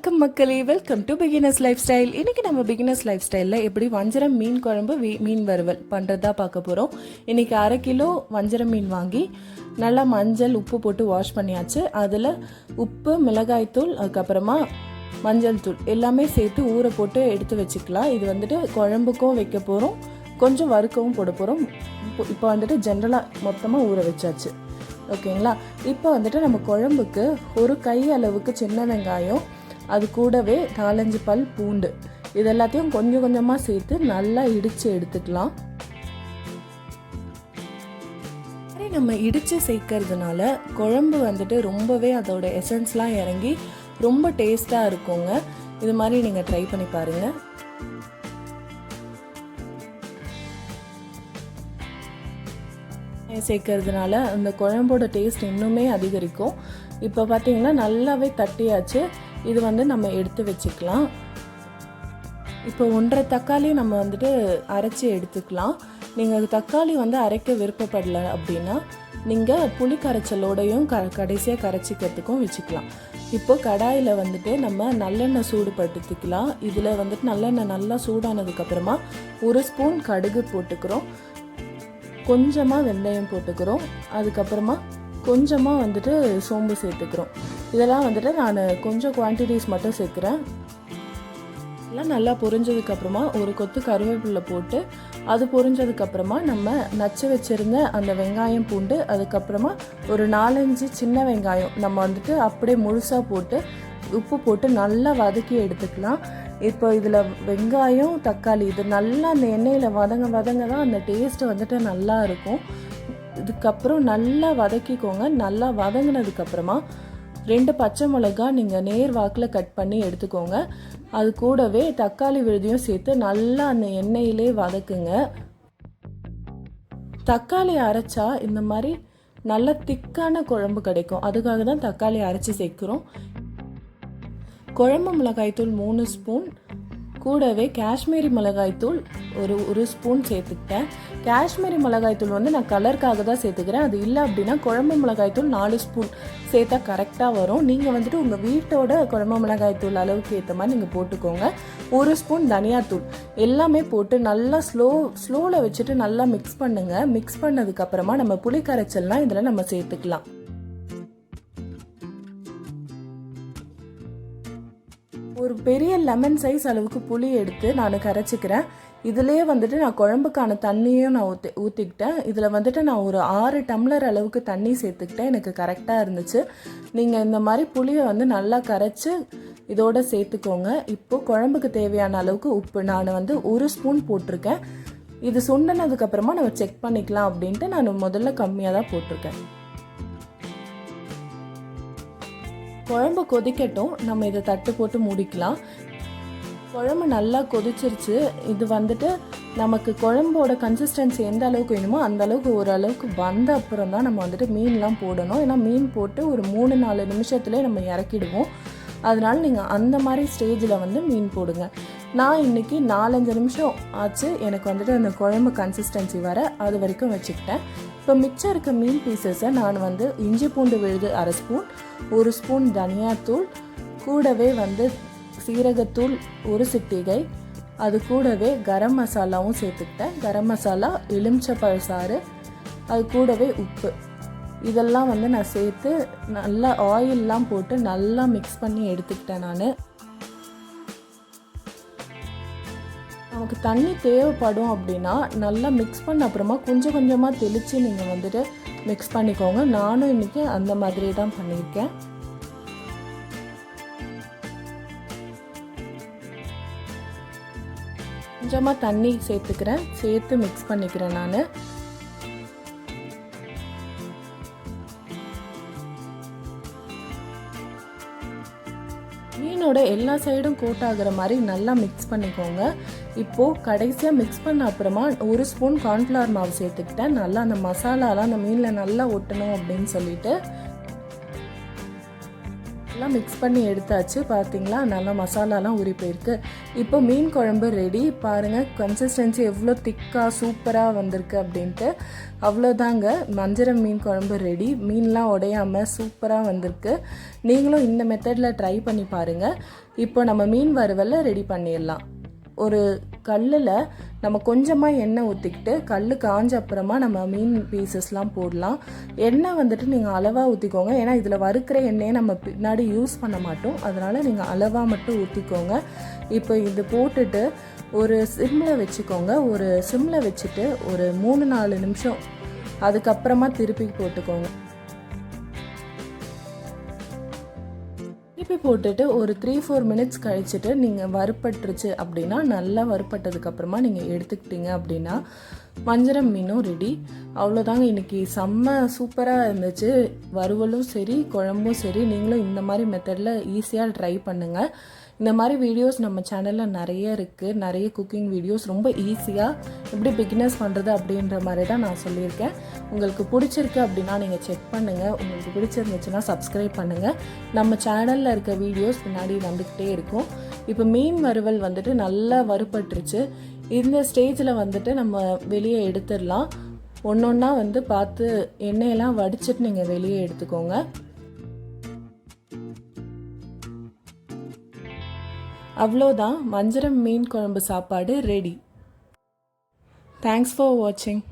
வணக்கம் மக்களே. Welcome to beginners lifestyle இன்றைக்கி நம்ம பிகினர்ஸ் லைஃப் ஸ்டைலில் எப்படி வஞ்சரம் மீன் குழம்பு மீன் வறுவல் பண்ணுறதா பார்க்க போகிறோம் இன்றைக்கி அரை கிலோ வஞ்சரம் மீன் வாங்கி நல்லா மஞ்சள் உப்பு போட்டு வாஷ் பண்ணியாச்சு. அதில் உப்பு மிளகாய்த்தூள் அதுக்கப்புறமா மஞ்சள் தூள் எல்லாமே சேர்த்து ஊற போட்டு எடுத்து வச்சுக்கலாம். இது வந்துட்டு குழம்புக்கும் வைக்க போகிறோம் கொஞ்சம் வறுக்கவும் போட போகிறோம் இப்போ வந்துட்டு ஜென்ரலாக மொத்தமாக ஊற வச்சாச்சு. ஓகேங்களா இப்போ வந்துட்டு நம்ம குழம்புக்கு ஒரு கை அளவுக்கு சின்ன வெங்காயம் அது கூடவே நாலஞ்சு பல் பூண்டு. இது எல்லாத்தையும் கொஞ்சம் கொஞ்சமாக சேர்த்து நல்லா இடித்து எடுத்துக்கலாம். நம்ம இடித்து சேர்க்கறதுனால குழம்பு வந்துட்டு ரொம்பவே அதோட எசன்ஸ்லாம் இறங்கி ரொம்ப டேஸ்ட்டாக இருக்குங்க. இது மாதிரி நீங்கள் ட்ரை பண்ணி பாருங்கள் சேர்க்கறதுனால அந்த குழம்போட டேஸ்ட் இன்னுமே அதிகரிக்கும். இப்போ பார்த்தீங்கன்னா நல்லாவே தட்டியாச்சு. இது வந்து நம்ம எடுத்து வச்சுக்கலாம். இப்போ ஒன்றரை தக்காளி நம்ம வந்துட்டு அரைச்சி எடுத்துக்கலாம். நீங்கள் தக்காளி வந்து அரைக்க விருப்பப்படல அப்படின்னா நீங்கள் புளி கரைச்சலோடையும் க கடைசியாக கரைச்சிக்கிறதுக்கும் வச்சுக்கலாம். இப்போ கடாயில் வந்துட்டு நம்ம நல்லெண்ணெய் சூடுபடுத்திக்கலாம். இதில் வந்துட்டு நல்லெண்ணெய் நல்லா சூடானதுக்கப்புறமா ஒரு ஸ்பூன் கடுகு போட்டுக்கிறோம். கொஞ்சமாக வெந்தயம் போட்டுக்கிறோம். அதுக்கப்புறமா கொஞ்சமாக வந்துட்டு சோம்பு சேர்த்துக்கிறோம். இதெல்லாம் வந்துட்டு நான் கொஞ்சம் குவான்டிட்டிஸ் மட்டும் சேர்க்குறேன். எல்லாம் நல்லா பொரிஞ்சதுக்கப்புறமா ஒரு கொத்து கருவேப்பிலை போட்டு அது பொரிஞ்சதுக்கப்புறமா நம்ம நச்சு வச்சுருந்த அந்த வெங்காயம் பூண்டு அதுக்கப்புறமா ஒரு நாலஞ்சு சின்ன வெங்காயம் நம்ம வந்துட்டு அப்படியே முழுசாக போட்டு உப்பு போட்டு நல்லா வதக்கி எடுத்துக்கலாம். இப்போ இதில் வெங்காயம் தக்காளி இது நல்லா அந்த எண்ணெயில் வதங்க வதங்க தான் அந்த டேஸ்ட்டு வந்துட்டு நல்லா இருக்கும். இதுக்கப்புறம் நல்லா வதக்கிக்கோங்க. நல்லா வதங்கினதுக்கப்புறமா ரெண்டு பச்சை மிளகா நீங்கள் நேர் வாக்கில் கட் பண்ணி எடுத்துக்கோங்க. அது கூடவே தக்காளி விழுதியும் சேர்த்து நல்லா அந்த எண்ணெயிலே வதக்குங்க. தக்காளி அரைச்சா இந்த மாதிரி நல்ல திக்கான குழம்பு கிடைக்கும். அதுக்காக தான் தக்காளி அரைச்சி சேர்க்குறோம். குழம்பு மிளகாய்த்தூள் மூணு ஸ்பூன் கூடவே காஷ்மீரி மிளகாய்த்தூள் ஒரு ஒரு ஸ்பூன் சேர்த்துக்கிட்டேன். காஷ்மீரி மிளகாய்த்தூள் வந்து நான் கலருக்காக தான் சேர்த்துக்கிறேன். அது இல்லை அப்படின்னா குழம்பு மிளகாய்த்தூள் நாலு ஸ்பூன் சேர்த்தா கரெக்டாக வரும். நீங்கள் வந்துட்டு உங்கள் வீட்டோட குழம்பு மிளகாய்த்தூள் அளவுக்கு ஏற்ற மாதிரி நீங்கள் போட்டுக்கோங்க. ஒரு ஸ்பூன் தனியாத்தூள் எல்லாமே போட்டு நல்லா ஸ்லோ ஸ்லோவில் வச்சுட்டு நல்லா மிக்ஸ் பண்ணுங்கள் மிக்ஸ் பண்ணதுக்கப்புறமா நம்ம புளி கரைச்சல்லாம் இதில் நம்ம சேர்த்துக்கலாம். ஒரு பெரிய லெமன் சைஸ் அளவுக்கு புளி எடுத்து நான் கரைச்சிக்கிறேன். இதுலேயே வந்துட்டு நான் குழம்புக்கான தண்ணியும் நான் ஊற்றி ஊற்றிக்கிட்டேன் இதில் வந்துட்டு நான் ஒரு ஆறு டம்ளர் அளவுக்கு தண்ணி சேர்த்துக்கிட்டேன். எனக்கு கரெக்டாக இருந்துச்சு. நீங்கள் இந்த மாதிரி புளியை வந்து நல்லா கரைச்சி இதோட சேர்த்துக்கோங்க. இப்போது குழம்புக்கு தேவையான அளவுக்கு உப்பு நான் வந்து ஒரு ஸ்பூன் போட்டிருக்கேன். இது சுண்டனதுக்கப்புறமா நம்ம செக் பண்ணிக்கலாம் அப்படின்ட்டு நான் முதல்ல கம்மியாக தான் போட்டிருக்கேன். குழம்பு கொதிக்கட்டும். நம்ம இதை தட்டு போட்டு மூடிக்கலாம். குழம்பு நல்லா கொதிச்சிருச்சு. இது வந்துட்டு நமக்கு குழம்போட கன்சிஸ்டன்சி எந்த அளவுக்கு வேணுமோ அந்த அளவுக்கு ஓரளவுக்கு வந்த அப்புறம் தான் நம்ம வந்துட்டு மீன்லாம் போடணும். ஏன்னா மீன் போட்டு ஒரு மூணு நாலு நிமிஷத்துலேயே நம்ம இறக்கிடுவோம். அதனால நீங்கள் அந்த மாதிரி ஸ்டேஜில் வந்து மீன் போடுங்க. நான் இன்னைக்கு நாலஞ்சு நிமிஷம் ஆச்சு. எனக்கு வந்துட்டு அந்த குழம்பு கன்சிஸ்டன்சி வர. அது வரைக்கும் வச்சுக்கிட்டேன். இப்போ மிச்சம் இருக்க மீன் பீசஸை நான் வந்து இஞ்சி பூண்டு விழுது அரை ஸ்பூன் ஒரு ஸ்பூன் தனியாத்தூள் கூடவே வந்து சீரகத்தூள் ஒரு சிட்டிகை. அது கூடவே கரம் மசாலாவும் சேர்த்துக்கிட்டேன். கரம் மசாலா எலுமிச்சப்பழ சாறு அது கூடவே உப்பு. இதெல்லாம் வந்து நான் சேர்த்து நல்லா ஆயிலெலாம் போட்டு நல்லா மிக்ஸ் பண்ணி எடுத்துக்கிட்டேன் நான். நமக்கு தண்ணி தேவைப்படும் அப்படின்னா நல்லா மிக்ஸ் பண்ண அப்புறமா கொஞ்சம் கொஞ்சமாக தெளித்து நீங்கள் வந்துட்டு மிக்ஸ் பண்ணிக்கோங்க. நானும் இன்றைக்கி அந்த மாதிரி தான் பண்ணியிருக்கேன். கொஞ்சமாக தண்ணி சேர்த்துக்கிறேன். சேர்த்து மிக்ஸ் பண்ணிக்கிறேன் நான். மீனோட எல்லா சைடும் கோட் ஆகுற மாதிரி நல்லா மிக்ஸ் பண்ணிக்கோங்க. இப்போது கடைசியாக மிக்ஸ் பண்ண அப்புறமா ஒரு ஸ்பூன் கார்ன்ஃப்ளவர் மாவு சேர்த்துக்கிட்டேன். நல்லா அந்த மசாலாலாம் அந்த மீனில் நல்லா ஒட்டணும் அப்படின்னு சொல்லிட்டு எல்லாம் மிக்ஸ் பண்ணி எடுத்தாச்சு. பார்த்தீங்களா நல்லா மசாலாலாம் ஊறி போயிருக்கு. இப்போ மீன் குழம்பு ரெடி பாருங்கள் கன்சிஸ்டன்சி எவ்வளோ திக்காக சூப்பராக வந்திருக்கு அப்படின்ட்டு. அவ்வளோதாங்க மஞ்சரம் மீன் குழம்பு ரெடி மீன்லாம் உடையாமல் சூப்பராக வந்திருக்கு. நீங்களும் இந்த மெத்தடில் ட்ரை பண்ணி பாருங்கள் இப்போ நம்ம மீன் வறுவலை ரெடி பண்ணிடலாம். ஒரு கல்லில் நம்ம கொஞ்சமாக எண்ணெய் ஊற்றிக்கிட்டு கல் காஞ்ச அப்புறமா நம்ம மீன் பீசஸ்லாம் போடலாம். எண்ணெய் வந்துட்டு நீங்கள் அளவாக ஊற்றிக்கோங்க ஏன்னா இதில் வறுக்கிற எண்ணெயை நம்ம பின்னாடி யூஸ் பண்ண மாட்டோம். அதனால் நீங்கள் அளவாக மட்டும் ஊற்றிக்கோங்க இப்போ இது போட்டுட்டு ஒரு சிம்மில் வச்சுக்கோங்க. ஒரு சிம்மில் வச்சுட்டு ஒரு மூணு நாலு நிமிஷம். அதுக்கப்புறமா திருப்பி போட்டுக்கோங்க. திருப்பி போட்டுட்டு ஒரு த்ரீ ஃபோர் மினிட்ஸ் கழிச்சுட்டு நீங்கள் வறுப்பட்டுருச்சு அப்படின்னா நல்லா வறுப்பட்டதுக்கப்புறமா நீங்கள் எடுத்துக்கிட்டீங்க அப்படின்னா வஞ்சரம் மீனும் ரெடி அவ்வளோதாங்க இன்றைக்கி செம்ம சூப்பராக இருந்துச்சு. வறுவலும் சரி குழம்பும் சரி. நீங்களும் இந்த மாதிரி மெத்தடில் ஈஸியாக ட்ரை பண்ணுங்கள் இந்த மாதிரி வீடியோஸ் நம்ம சேனலில் நிறைய இருக்குது நிறைய குக்கிங் வீடியோஸ் ரொம்ப ஈஸியாக எப்படி பிகினர்ஸ் பண்ணுறது அப்படின்ற மாதிரி தான் நான் சொல்லியிருக்கேன். உங்களுக்கு பிடிச்சிருக்கு அப்படின்னா நீங்கள் செக் பண்ணுங்கள் உங்களுக்கு பிடிச்சிருந்துச்சுன்னா சப்ஸ்கிரைப் பண்ணுங்கள் நம்ம சேனலில் இருக்க வீடியோஸ் பின்னாடி வந்துக்கிட்டே இருக்கும். இப்போ மீன் வறுவல் வந்துட்டு நல்லா வறுபட்டுருச்சு. இந்த ஸ்டேஜில் வந்துட்டு நம்ம வெளியே எடுத்துடலாம். ஒன்று ஒன்றா வந்து பார்த்து எண்ணெயெல்லாம் வடிச்சிட்டு நீங்கள் வெளியே எடுத்துக்கோங்க. அவ்வளோதான். வஞ்சரம் மீன் குழம்பு சாப்பாடு ரெடி தேங்க்ஸ் ஃபார் வாட்சிங்